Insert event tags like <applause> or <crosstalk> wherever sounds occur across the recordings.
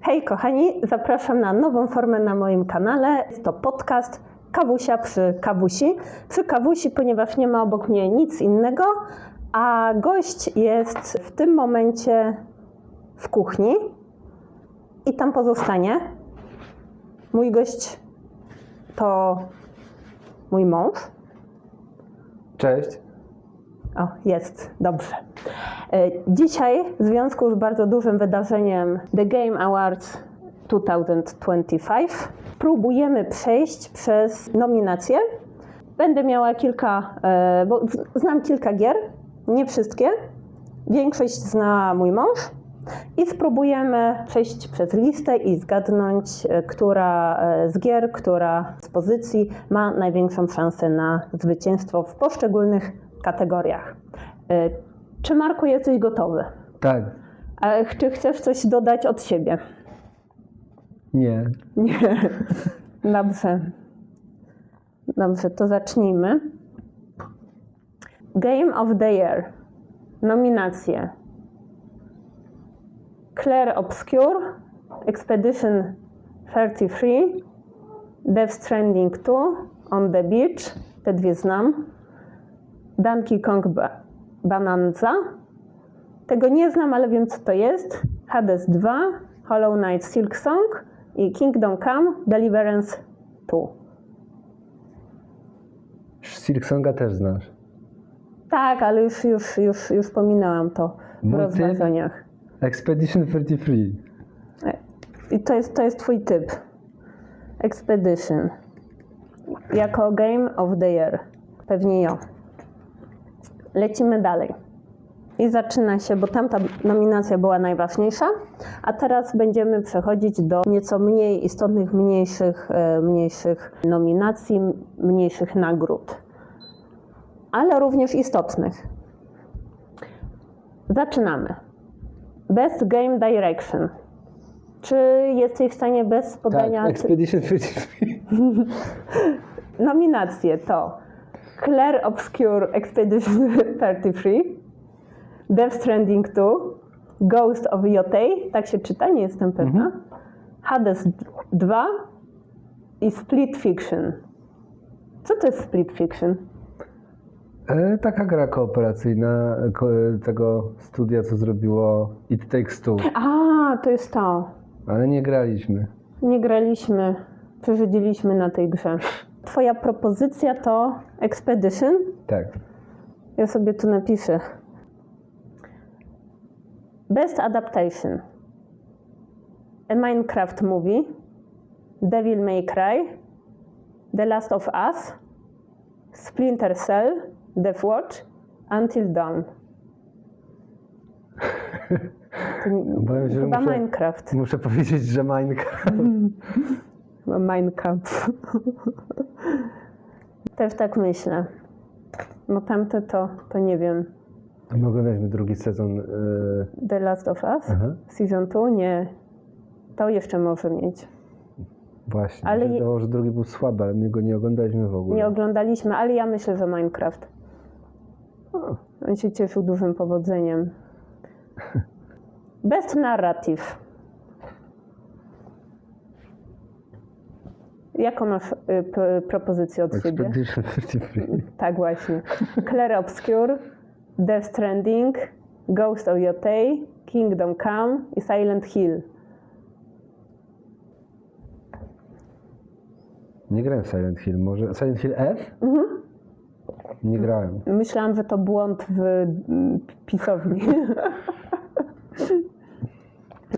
Hej kochani, zapraszam na nową formę na moim kanale. Jest to podcast Kawusia przy Kawusi. Przy Kawusi, ponieważ nie ma obok mnie nic innego, a gość jest w tym momencie w kuchni i tam pozostanie. Mój gość to mój mąż. Cześć. O, jest, dobrze. E, Dzisiaj w związku z bardzo dużym wydarzeniem The Game Awards 2025 próbujemy przejść przez nominacje. Będę miała kilka, e, bo znam kilka gier, nie wszystkie. Większość zna mój mąż. I spróbujemy przejść przez listę i zgadnąć, e, która z gier, która z pozycji ma największą szansę na zwycięstwo w poszczególnych kategoriach. E, Czy Marku jesteś gotowy? Tak. A czy chcesz coś dodać od siebie? Nie. Nie. <laughs> Dobrze. Dobrze, to zacznijmy. Game of the Year. Nominacje. Claire Obscure, Expedition 33, Death Stranding 2, On the Beach, te dwie znam. Donkey Kong ba- Bonanza, tego nie znam, ale wiem co to jest. Hades 2, Hollow Knight Silk Song i Kingdom Come Deliverance 2. Silksonga też znasz. Tak, ale już, już, już, już pominęłam to w Mój typ? rozważaniach. Expedition 33. I to jest, to jest twój typ. Expedition. Jako Game of the Year. Pewnie ja. Lecimy dalej. I zaczyna się, bo tamta nominacja była najważniejsza, a teraz będziemy przechodzić do nieco mniej istotnych, mniejszych, e, mniejszych nominacji, mniejszych nagród, ale również istotnych. Zaczynamy. Best Game Direction. Czy jesteś w stanie bez Tak, podania Expedition 33. <laughs> nominacje to Claire Obscure Expedition <laughs> 33, Death Stranding 2, Ghost of Yotei, tak się czyta, nie jestem pewna, Hades 2 i Split Fiction. Co to jest Split Fiction? E, taka gra kooperacyjna ko, tego studia, co zrobiło It Takes Two. A, to jest to. Ale nie graliśmy. Nie graliśmy, przeżydziliśmy na tej grze. Twoja propozycja to Expedition? Tak. Ja sobie tu napiszę. Best Adaptation. A Minecraft Movie. Devil May Cry. The Last of Us. Splinter Cell. Death Watch. Until Dawn. <laughs> Że Chyba muszę- Minecraft. Muszę powiedzieć, że Minecraft. <laughs> Minecraft. Też tak myślę. Bo tamte to, to nie wiem. My oglądaliśmy drugi sezon. E, The Last of Us? aha, Season 2? Nie. To jeszcze może mieć. właśnie. Ale Ale je- Wydawało, że drugi był słaby, ale my go nie oglądaliśmy w ogóle. Nie oglądaliśmy, ale ja myślę, że Minecraft. On się cieszył dużym powodzeniem. Best Narrative. Jaką masz y, p- propozycję od siebie? Expedition 33. <laughs> Tak właśnie. Claire Obscure, Death Stranding, Ghost of Yotei, Kingdom Come i Silent Hill. Nie grałem w Silent Hill, może. Silent Hill F? Nie grałem. Myślałam, że to błąd w mm, pisowni. <laughs>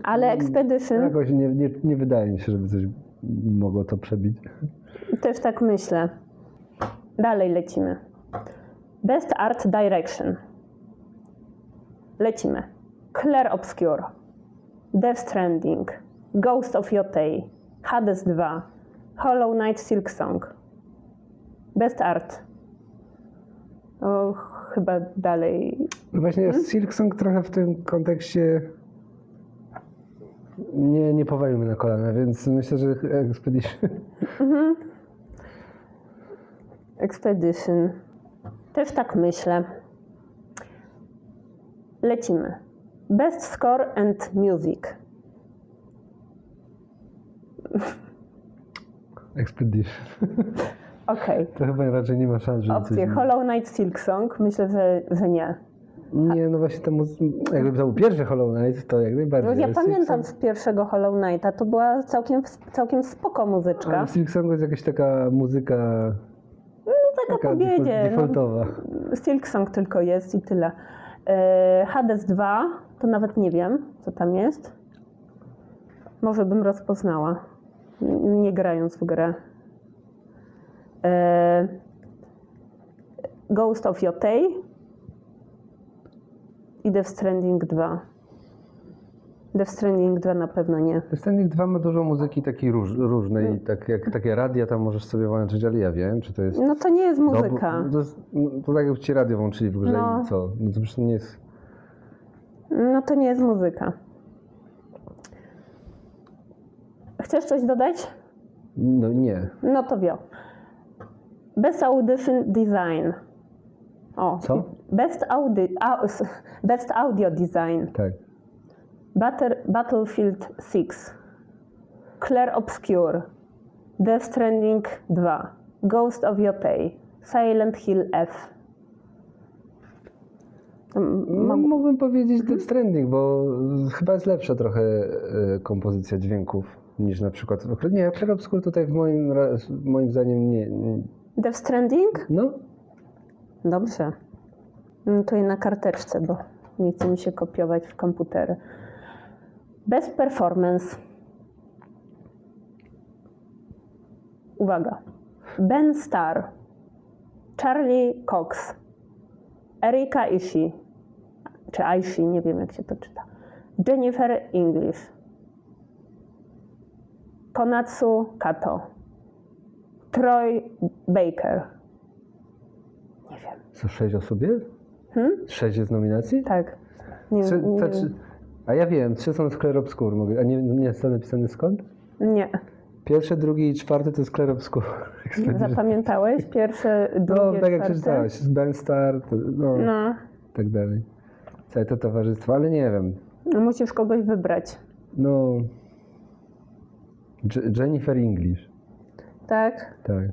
Ale Expedition, Jakoś nie, nie, nie wydaje mi się, żeby coś mogło to przebić. też tak myślę. Dalej lecimy. Best Art Direction. Lecimy. Claire Obscure, Death Stranding, Ghost of Yotei, Hades 2, Hollow Knight Silk Song. Best Art. O, chyba dalej. Właśnie Silksong trochę w tym kontekście nie, nie powalił mnie na kolana, więc myślę, że Expedition. Expedition. Też tak myślę. Lecimy. Best Score and Music. Expedition. Okej. <laughs> To chyba raczej nie ma szans, żeby Opcje. Hollow Knight Silk Song? Myślę, że, że nie. Nie, no właśnie to muzy- jakby to był pierwszy Hollow Knight, to jak No, najbardziej. ja ale pamiętam z pierwszego Hollow Knighta, to była całkiem, całkiem spoko muzyczka. ale Silk Song jest jakaś taka muzyka Taka taka powiedzie, default- no, defaultowa. Silk Song tylko jest i tyle. E, Hades 2, to nawet nie wiem, co tam jest. Może bym rozpoznała, nie grając w grę. E, Ghost of Yotei i Death Stranding 2. Death Stranding 2 na pewno nie. Standing 2 ma dużo muzyki takiej róż, różnej, tak jak takie radia tam możesz sobie włączyć, ale ja wiem, czy to jest... No to nie jest muzyka. To, jest, no, to tak jakby ci radio włączyli w grze No. i co? No to przecież nie jest... No to nie jest muzyka. Chcesz coś dodać? No nie. No to wio. Best Audition Design. O. Co? Best, audi, au, best Audio Design. Tak. Batter, Battlefield 6. Claire Obscure. Death Stranding 2. Ghost of Yotei. Silent Hill F. M- No, mógłbym powiedzieć Death Stranding, bo chyba jest lepsza trochę e, kompozycja dźwięków niż na przykład... Nie, Clair Obscur tutaj w moim, moim zdaniem nie, nie... Death Stranding? No, Dobrze. I na karteczce, bo nie chce mi się kopiować w komputery. Best performance. Uwaga. Ben Starr, Charlie Cox, Erika Ishii, czy Aishi, nie wiem jak się to czyta, Jennifer English, Konatsu Kato, Troy Baker. Nie wiem. co, sześć osób jest? Hmm? Sześć jest nominacji? Tak. Nie, Trzy, nie, trzy, a ja wiem, trzy są z Clair Obscur, mogę, a nie, nie jest to napisane skąd? nie. Pierwszy, drugi i czwarty to jest Clair Obscur. <laughs> Zapamiętałeś? Pierwsze, drugie, No, tak jak czwarte? przeczytałeś, Ben Star, to, no, No. tak dalej. Całe to towarzystwo, ale nie wiem. no. Musisz kogoś wybrać. No. Jennifer English, Tak? tak.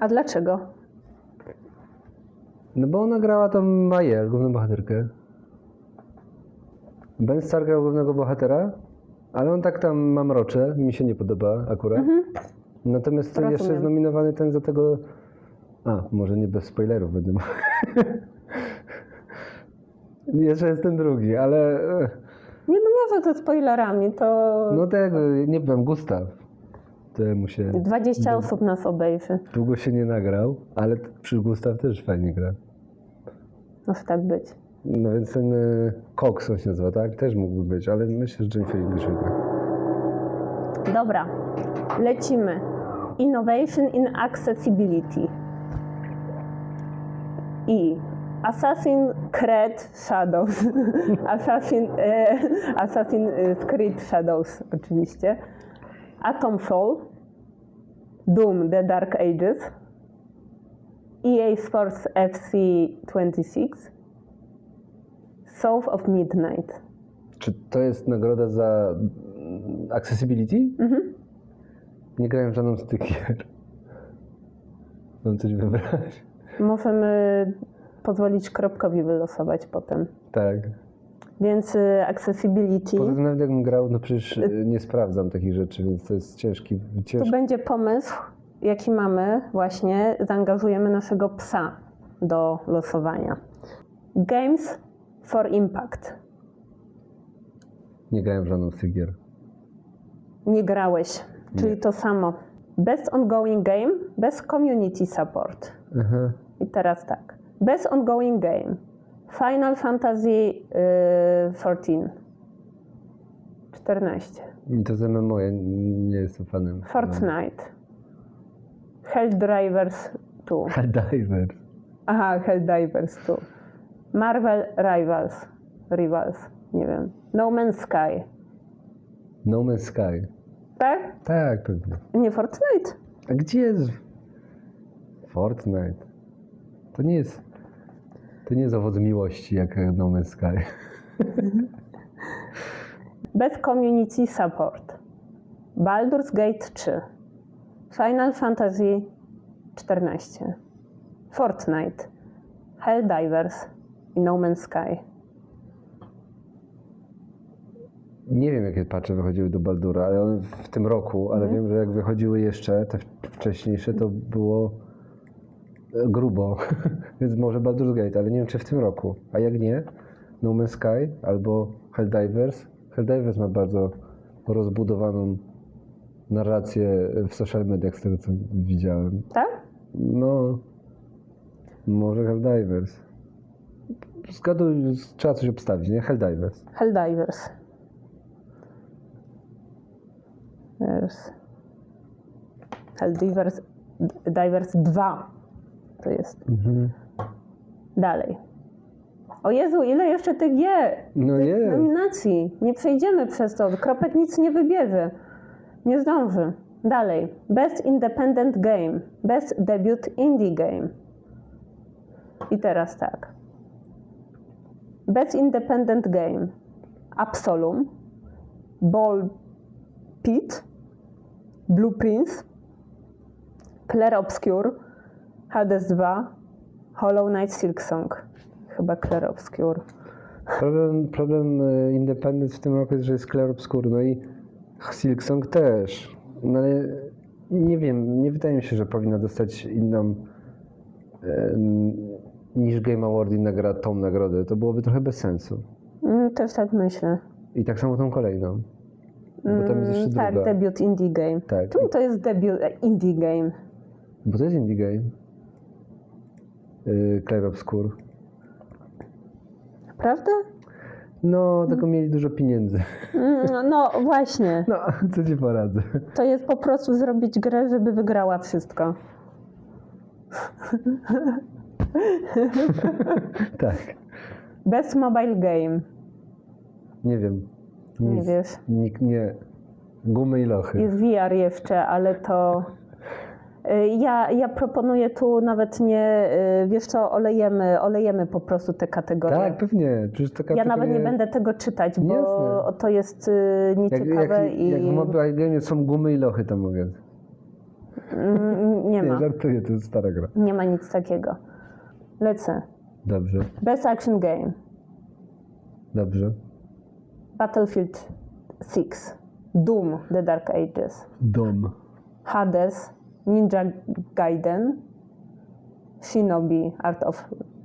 A dlaczego? No bo ona grała tam Maję, główną bohaterkę. Ben Star grał głównego bohatera, ale on tak tam mamrocze, mi się nie podoba akurat. Natomiast ten jeszcze Rozumiem. jest nominowany ten za tego... A, może nie bez spoilerów będę mówił. <laughs> jeszcze jest ten drugi, ale... Nie no może to spoilerami, to No tak, nie wiem, Gustaw. Temu się... 20 osób nas obejrzy. Długo się nie nagrał, ale przy Gustaw też fajnie gra. Może tak być. No więc ten y, Cox on się nazywa, tak? Też mógłby być, ale myślę, że Jennifer English wygra. Dobra, lecimy. Innovation in Accessibility. I Assassin Creed Shadows. <laughs> Assassin, e, Assassin Creed Shadows oczywiście. Atomfall. Doom The Dark Ages. EA Sports FC 26. Soul of Midnight. Czy to jest nagroda za accessibility? Nie grałem w żadną z tych gier. Mam coś wybrać? Możemy pozwolić kropkowi wylosować potem. Tak. Więc y, accessibility Poza tym nawet jakbym grał, no przecież y, nie sprawdzam takich rzeczy, więc to jest ciężki, to ciężki. będzie pomysł, jaki mamy właśnie, zaangażujemy naszego psa do losowania. Games for Impact. Nie grałem w żadną z tych gier. Nie grałeś, czyli to samo. Best ongoing game, best community support. Aha. I teraz tak. Best ongoing game. Final Fantasy y, 14. 14. I to ze MMO, ja nie jestem fanem. Fortnite. Helldivers 2. Helldivers. Aha, Helldivers 2. Marvel Rivals. Rivals. Nie wiem. No Man's Sky. No Man's Sky. Tak? Tak, pewnie. Nie Fortnite? A gdzie jest Fortnite? To nie jest. To nie jest owoc miłości jak No Man's Sky. <laughs> Bez community support. Baldur's Gate 3. Final Fantasy 14. Fortnite. Helldivers i No Man's Sky. Nie wiem, jakie patche wychodziły do Baldura, ale one w tym roku, ale wiem, że jak wychodziły jeszcze, te wcześniejsze, to było grubo. <laughs> Więc może Baldur's Gate, ale nie wiem, czy w tym roku. A jak nie, No Man's Sky albo Helldivers. Helldivers ma bardzo rozbudowaną narrację w social mediach, z tego co widziałem. Tak? No, może Helldivers. Zgaduj, trzeba coś obstawić, nie? Helldivers. Helldivers. Divers. Helldivers Divers 2 to jest. Dalej. O Jezu, ile jeszcze tych G? No tych jest. nominacji. Nie przejdziemy przez to. Kropek nic nie wybierze. Nie zdąży. Dalej. Best Independent Game. Best Debut Indie Game. I teraz tak. Best Independent Game. Absolum. Ball Pit. Blueprints. Clair Obscure. Hades 2. Hollow Knight Silksong. Chyba Clair Obscure. Problem, problem e, Independence w tym roku jest, że jest Clair Obscur, no i Silksong też. No ale nie wiem, nie wydaje mi się, że powinna dostać inną e, niż Game Award i nagra, tą nagrodę. To byłoby trochę bez sensu. Mm, też tak myślę. I tak samo tą kolejną. Bo tam jest jeszcze Mm, tak, druga. debiut indie game. Tak. Czemu to jest debiut e, indie game? Bo to jest indie game. Yy, Clair Obscur. Prawda? No, tylko mieli dużo pieniędzy. Mm, No właśnie. <laughs> No, co ci poradzę. To jest po prostu zrobić grę, żeby wygrała wszystko. <laughs> Tak. Best mobile game. Nie wiem. Nie Nic. wiesz. Nikt nie. Gumy i lochy. Jest VR jeszcze, ale to. Ja, ja proponuję tu nawet nie, y, wiesz co, olejemy, olejemy po prostu te kategorie. Tak, pewnie. Przecież taka ja nawet nie będę tego czytać, bo Jasne. to jest y, Jak, nieciekawe jak, i jak w Mobile Game są gumy i lochy, to mogę. mm, nie Nie, ma. <laughs> żartuję, to jest stara gra. Nie ma nic takiego. Lecę. Dobrze, Best Action Game. dobrze. Battlefield 6. Doom The Dark Ages. Dom. Hades. Ninja Gaiden. Shinobi Art of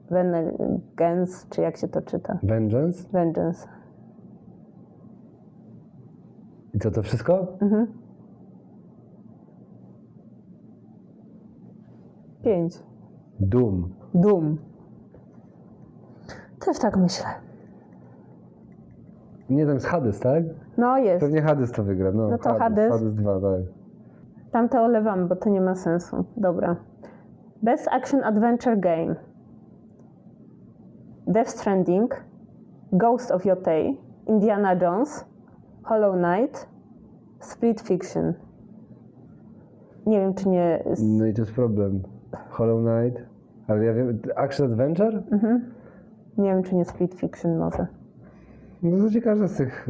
Vengeance, czy jak się to czyta? Vengeance. Vengeance. I co, to wszystko? Mhm. Pięć. Doom. Doom. Też tak myślę. Nie, tam jest Hades, tak? No jest. Pewnie Hades to wygra. No, No to Hades. Hades 2, tak. Tamte olewamy, bo to nie ma sensu. Dobra. Best Action Adventure Game. Death Stranding, Ghost of Yotei, Indiana Jones, Hollow Knight, Split Fiction. Nie wiem, czy nie. No i to jest problem. Hollow Knight. Ale ja wiem, Action Adventure? Nie wiem, czy nie Split Fiction może. No w zasadzie każda z tych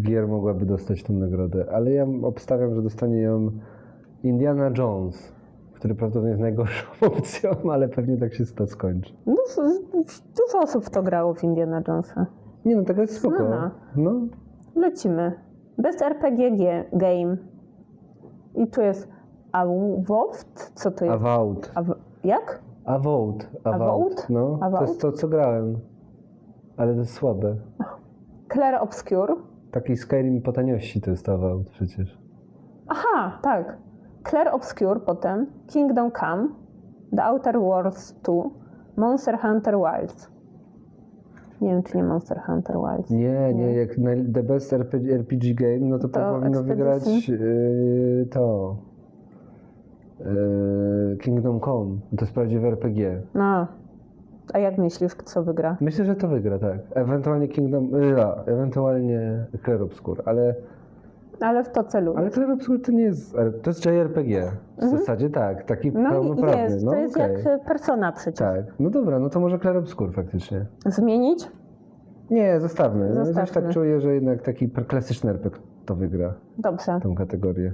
gier mogłaby dostać tę nagrodę, ale ja obstawiam, że dostanie ją Indiana Jones, który prawdopodobnie jest najgorszą <laughs> opcją, ale pewnie tak się to skończy. Dużo, dużo osób w to grało w Indiana Jonesa. Nie no, taka jest spoko. Znana. No, Lecimy. Best RPG Game. I tu jest Avowed? Co to jest? Avowed. Aw- jak? Avowed. Avowed? No, to Avowed? jest to, co grałem. Ale to jest słabe. Clair Obscure. Taki Skyrim po taniości to jest Avowed przecież. Aha, tak. Clair Obscure potem, Kingdom Come, The Outer Worlds 2, Monster Hunter Wilds. Nie wiem, czy nie Monster Hunter Wilds. Nie, nie, jak naj- The Best RPG, RPG Game, no to, To powinno wygrać yy, to. Yy, Kingdom Come. To jest prawdziwe RPG. No. A jak myślisz, co wygra? Myślę, że to wygra, tak. Ewentualnie Kingdom. Yy, ja, ewentualnie Clair Obscur, ale, Ale w to celuję. ale Clair Obscur to nie jest. To jest JRPG. W zasadzie tak, taki Mhm. No pełnoprawny. jest, no, to jest okej. jak Persona przecież. Tak, no dobra, no to może Clair Obscur faktycznie. Zmienić? Nie, zostawmy. No, Coś Zostawmy. tak czuję, że jednak taki klasyczny RPG to wygra Dobrze. tą kategorię.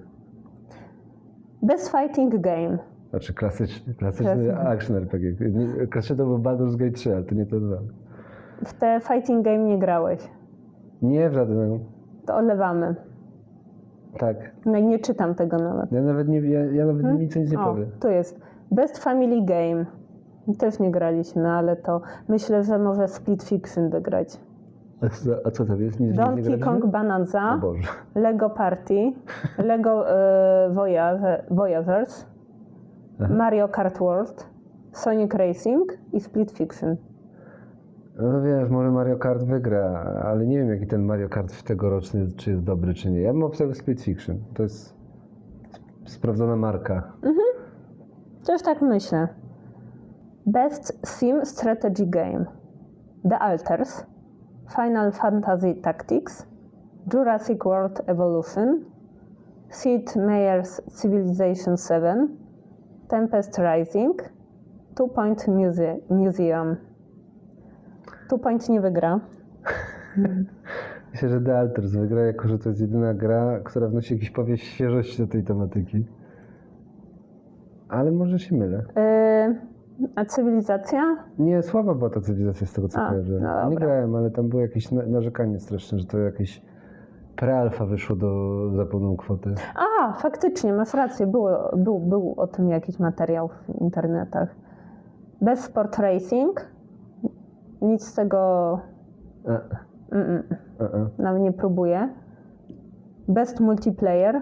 Best Fighting Game. Znaczy klasyczny, klasyczny Klasyczny. action RPG. Klasyczny to był Baldur's Gate 3, ale to nie to dwa. W te Fighting Game nie grałeś. Nie w żadnym. To olewamy. Tak. No i nie czytam tego nawet. Ja nawet nie, ja, ja nawet nic, nic nie O, powiem. tu jest. Best Family Game. Też nie graliśmy, ale to myślę, że może Split Fiction wygrać. A co, a co tam jest? Nic, Donkey? Kong Boże. <laughs> Lego Party, Lego Voyage, Voyagers, Aha. Mario Kart World, Sonic Racing i Split Fiction. No wiesz, może Mario Kart wygra, ale nie wiem jaki ten Mario Kart w tegoroczny, czy jest dobry, czy nie. Ja bym obstawiał Split Fiction. To jest sp- sprawdzona marka. Też tak myślę. Best Sim Strategy Game. The Alters, Final Fantasy Tactics, Jurassic World Evolution, Sid Meier's Civilization 7, Tempest Rising, Two Point Muse- Museum. Two Point nie wygra. Myślę, że The Alters wygra, jako że to jest jedyna gra, która wnosi jakiś powiew świeżości do tej tematyki. Ale może się mylę. Yy, a cywilizacja? Nie, słaba była ta cywilizacja z tego co A, kojarzę. no nie grałem, ale tam było jakieś na- narzekanie straszne, że to jakieś prealfa wyszło do, za pełną kwotę. A, faktycznie, masz rację, było, był, był o tym jakiś materiał w internetach. Bez Sport Racing, nic z tego mm, a, a. nawet nie próbuję. Best Multiplayer, y,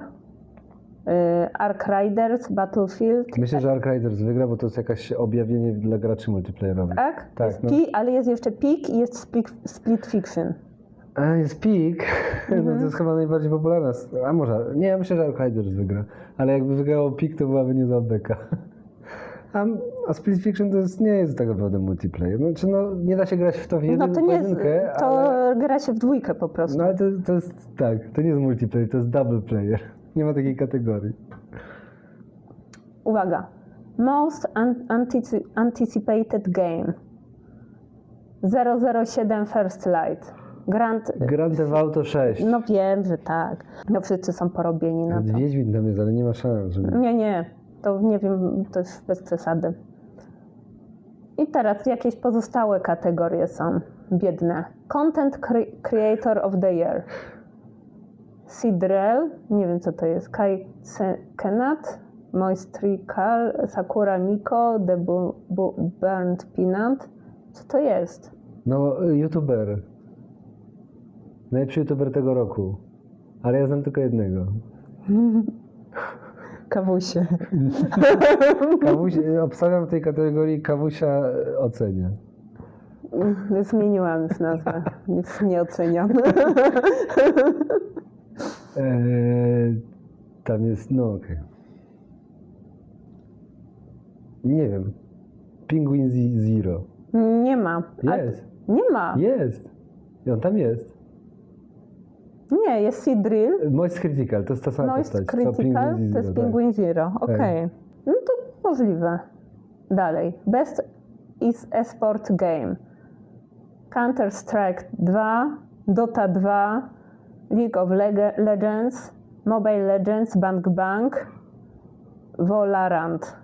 Ark Riders, Battlefield, Myślę, że Ark Riders wygra, bo to jest jakaś objawienie dla graczy multiplayerowych. tak? Tak, jest no. pi, ale jest jeszcze Peak i jest Split, split Fiction. A jest Peak, <laughs> no Mhm. to jest chyba najbardziej popularna. s- A może, nie, ja myślę, że Ark Riders wygra. Ale jakby wygrało Peak, to byłaby niezła beka. <laughs> A, a Split Fiction to jest, nie jest tak naprawdę multiplayer. Znaczy, no, nie da się grać w to w No jednym to nie jest, to ale... gra się w dwójkę po prostu. No ale to, to jest, tak, to nie jest multiplayer, to jest double player. <laughs> Nie ma takiej kategorii. Uwaga. Most an- antici- anticipated game. 007 First Light. Grand. Grand Theft Auto 6. No wiem, że tak. No wszyscy są porobieni na to. Wiedźmin tam jest, ale nie ma szans, żeby... Nie, nie. To nie wiem, to już bez przesady. I teraz jakieś pozostałe kategorie są biedne. Content cre- Creator of the Year. Sidrel, nie wiem co to jest. Kai Kenat, Moistrikal, Sakura Miko, The Bu- Bu- Burnt Peanut. Co to jest? No, youtuber. Najlepszy youtuber tego roku. Ale ja znam tylko jednego. <laughs> Kawusie. <laughs> Kawuś, obstawiam w tej kategorii Kawusia ocenia. Zmieniłam już nazwę. Już nie oceniam. Eee, <laughs> tam jest, no okej. Nie wiem. Penguin Z- Zero. Nie ma. Jest. Nie ma. Jest. I on tam jest. Nie, jest Sidril. Moist Critical, to jest ta sama Moist postać. co Critical Penguin to jest Zero, tak. Penguin Zero. Okej. No to możliwe. Dalej. Best is Esport Game. Counter-Strike 2, Dota 2, League of Leg- Legends, Mobile Legends, Bang Bang, Valorant.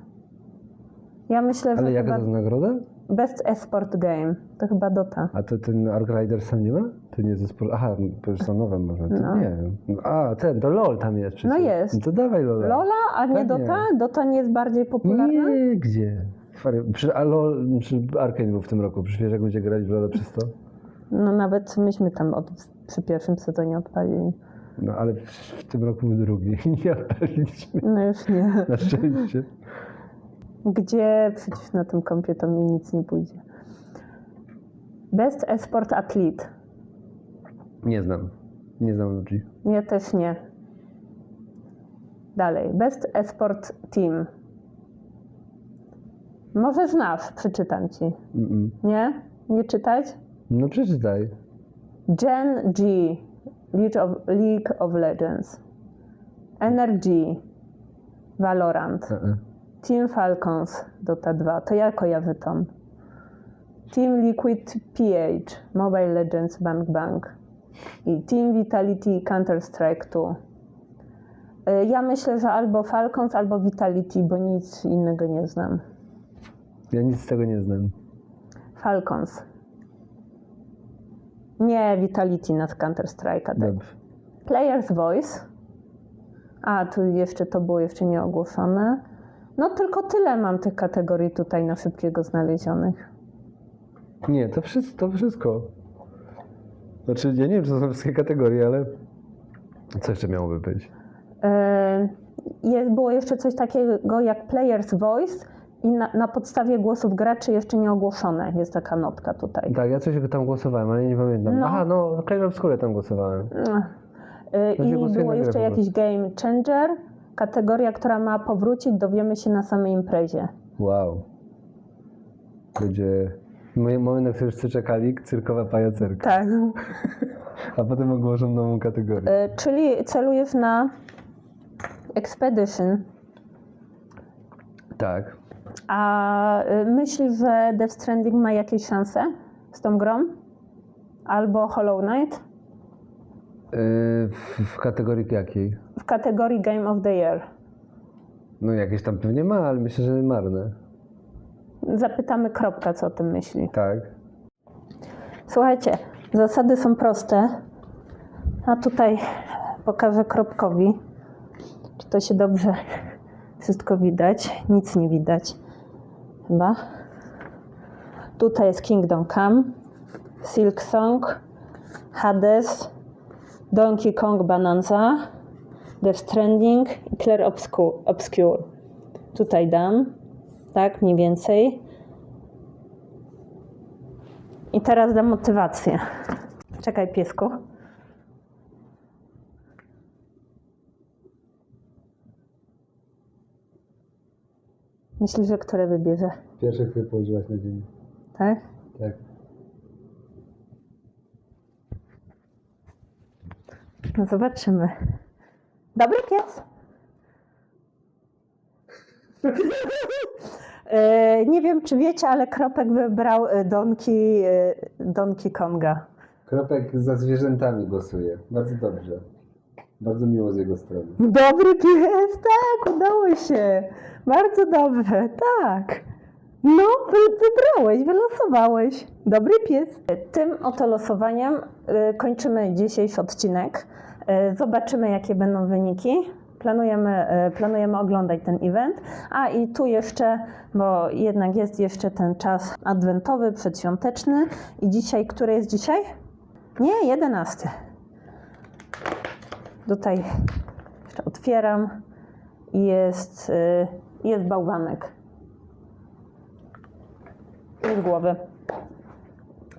Ja myślę, że Ale jaka chyba to jest nagroda? Best Esport Game. To chyba Dota. A to ten Ark Rider sam nie ma? To nie zespół. Aha, no, to już są nowe może. To No. Nie wiem. A, ten, to LOL tam jest przecież. No jest. No to dawaj LOL. Lola, a nie Pewnie. Dota? Dota nie jest bardziej popularna? Nie, gdzie? Przy, a LOL, przy Arkane był w tym roku. Przecież jak będzie grać w LOL przez to? No nawet myśmy tam od, przy pierwszym sezonie odpalili. No ale w, w tym roku był drugi. <laughs> Nie odpaliliśmy. No już nie. Na szczęście. Gdzie przecież na tym kompie to mi nic nie pójdzie. Best Esport Athlete. Nie znam. Nie znam ludzi. Ja też nie. Dalej. Best Esport Team. Może znasz, przeczytam ci. Mm-mm. Nie? Nie czytać? No przeczytaj. Gen G. League of, League of Legends. Energy. Valorant. Team Falcons. Dota 2. To ja kojarzę. Team Liquid PH, Mobile Legends Bang Bang i Team Vitality Counter Strike 2. Y, Ja myślę, że albo Falcons, albo Vitality, bo nic innego nie znam. Ja nic z tego nie znam. Falcons. Nie Vitality nad Counter Strike'a. Tak. Dobrze. Player's Voice. A, tu jeszcze to było jeszcze nieogłoszone. No tylko tyle mam tych kategorii tutaj na szybkiego znalezionych. Nie, to wszystko, to wszystko. Znaczy, ja nie wiem, czy to są wszystkie kategorie, ale co jeszcze miałoby być? Yy, było jeszcze coś takiego jak Player's Voice i na, na podstawie głosów graczy jeszcze nieogłoszone. Jest taka notka tutaj. Tak, ja coś tam głosowałem, ale nie pamiętam. No. Aha, no, Clair Obscure tam głosowałem. Yy, I było jeszcze jakiś Game Changer. Kategoria, która ma powrócić, dowiemy się na samej imprezie. Wow. Będzie mo- moment, na który wszyscy czekali, cyrkowa pajacerka. Tak. A potem ogłoszą nową kategorię. Yy, czyli celujesz na Expedition. Tak. A y, myślisz, że Death Stranding ma jakieś szanse z tą grą? Albo Hollow Knight? W, w kategorii jakiej? W kategorii Game of the Year. No jakieś tam pewnie ma, ale myślę, że marne. Zapytamy Kropka, co o tym myśli. Tak. Słuchajcie, zasady są proste. A tutaj pokażę Kropkowi, czy to się dobrze <laughs> wszystko widać. Nic nie widać. Chyba. Tutaj jest Kingdom Come, Silk Song, Hades, Donkey Kong Bonanza, Death Stranding i Claire Obscu- Obscure. Tutaj dam, tak, mniej więcej. I teraz dam motywację. Czekaj, piesku. Myślisz, że które wybierze? Pierwsze, które położyłaś na ziemi. Tak? Tak. Zobaczymy. Dobry pies. <laughs> E, Nie wiem, czy wiecie, ale Kropek wybrał e, Donkey, e, Donkey Konga. Kropek za zwierzętami głosuje. Bardzo dobrze. Bardzo miło z jego strony. Dobry pies, tak, udało się. Bardzo dobrze, tak. No, wy- wybrałeś, wylosowałeś. Dobry pies. Tym oto losowaniem y, kończymy dzisiejszy odcinek. Y, Zobaczymy, jakie będą wyniki. Planujemy, y, planujemy oglądać ten event. A i tu jeszcze, bo jednak jest jeszcze ten czas adwentowy, przedświąteczny. I dzisiaj, który jest dzisiaj? Nie, 11. Tutaj jeszcze otwieram i jest, jest bałwanek. Z głowy.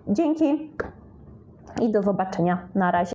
Dzięki i do zobaczenia. Na razie.